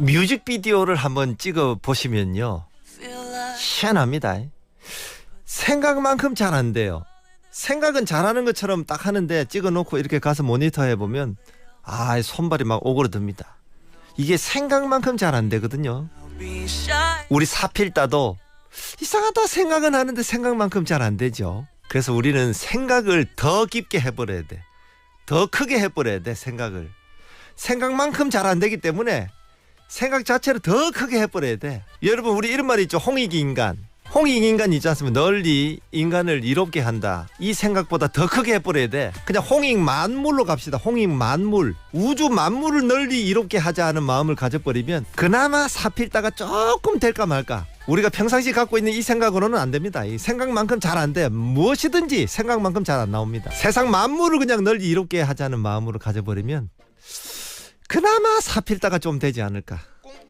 뮤직비디오를 한번 찍어 보시면요. 희한합니다. 생각만큼 잘 안 돼요. 생각은 잘하는 것처럼 딱 하는데 찍어 놓고 이렇게 가서 모니터 해 보면 아, 손발이 막 오그러듭니다. 이게 생각만큼 잘 안 되거든요. 우리 사필다도 이상하다 생각은 하는데 생각만큼 잘 안 되죠. 그래서 우리는 생각을 더 깊게 해버려야 돼. 더 크게 해버려야 돼, 생각을. 생각만큼 잘 안 되기 때문에 생각 자체를 더 크게 해버려야 돼. 여러분, 우리 이런 말이 있죠. 홍익 인간. 홍익 인간 있지 않습니까? 널리 인간을 이롭게 한다. 이 생각보다 더 크게 해버려야 돼. 그냥 홍익 만물로 갑시다. 홍익 만물. 우주 만물을 널리 이롭게 하자 하는 마음을 가져버리면 그나마 사필다가 조금 될까 말까. 우리가 평상시 갖고 있는 이 생각으로는 안 됩니다. 이 생각만큼 잘 안 돼. 무엇이든지 생각만큼 잘 안 나옵니다. 세상 만물을 그냥 널리 이롭게 하자는 마음으로 가져버리면 그나마 사필다가 좀 되지 않을까.